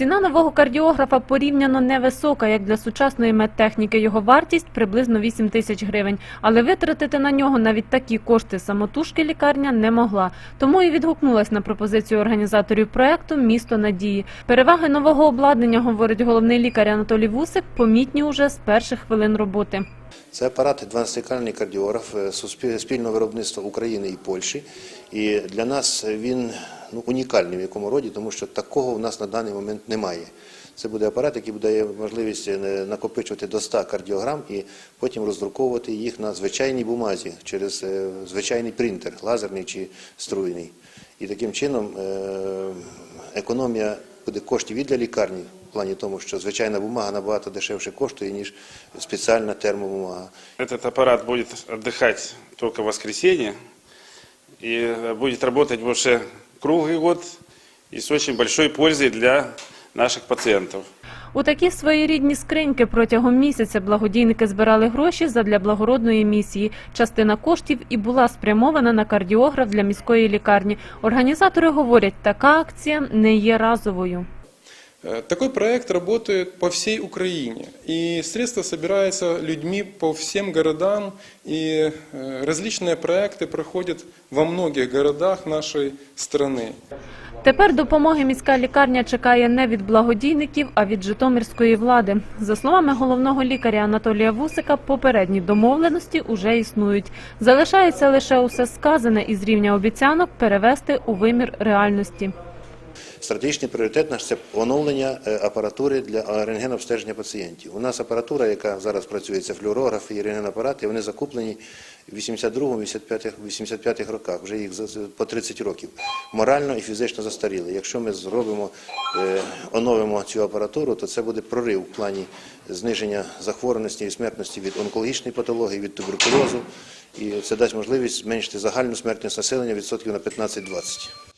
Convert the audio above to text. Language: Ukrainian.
Ціна нового кардіографа порівняно невисока, як для сучасної медтехніки. Його вартість приблизно 8 тисяч гривень. Але витратити на нього навіть такі кошти самотужки лікарня не могла. Тому і відгукнулась на пропозицію організаторів проекту Місто надії. Переваги нового обладнання, говорить головний лікар Анатолій Вусик, помітні уже з перших хвилин роботи. Це апарат 12-кальний кардіограф е, спільного виробництва України і Польщі. І для нас він ну, унікальний в якому роді, тому що такого в нас на даний момент немає. Це буде апарат, який дає можливість е, накопичувати до 100 кардіограм і потім роздруковувати їх на звичайній бумазі через е, звичайний принтер, лазерний чи струйний. І таким чином е, економія буде коштів і для лікарні, в плані тому, що звичайна бумага набагато дешевше коштує, ніж спеціальна термобумага. Этот аппарат будет отдыхать только в воскресенье и э, будет работать больше круглый год и с очень большой пользой для наших пациентов. У такі своєрідні скриньки протягом місяця благодійники збирали гроші задля благородної місії. Частина коштів і була спрямована на кардіограф для міської лікарні. Організатори говорять, така акція не є разовою. Э, Такой проект работает по всей Украине, и средства собираются людьми по всем городам, и э, различные проекты проходят во многих городах нашей страны. Тепер допомоги міська лікарня чекає не від благодійників, а від житомирської влади. За словами головного лікаря Анатолія Вусика, попередні домовленості уже існують. Залишається лише усе сказане із рівня обіцянок перевести у вимір реальності. Стратегічний пріоритет наш це оновлення е, апаратури для е, рентгенобстеження пацієнтів. У нас апаратура, яка зараз працює, це флюорографи і рентгенапарати, вони закуплені в 82-85 роках, вже їх по 30 років. Морально і фізично застаріли. Якщо ми зробимо, е, оновимо цю апаратуру, то це буде прорив в плані зниження захворюваності і смертності від онкологічної патології, від туберкульозу, і це дасть можливість зменшити загальну смертність населення відсотків на 15-20.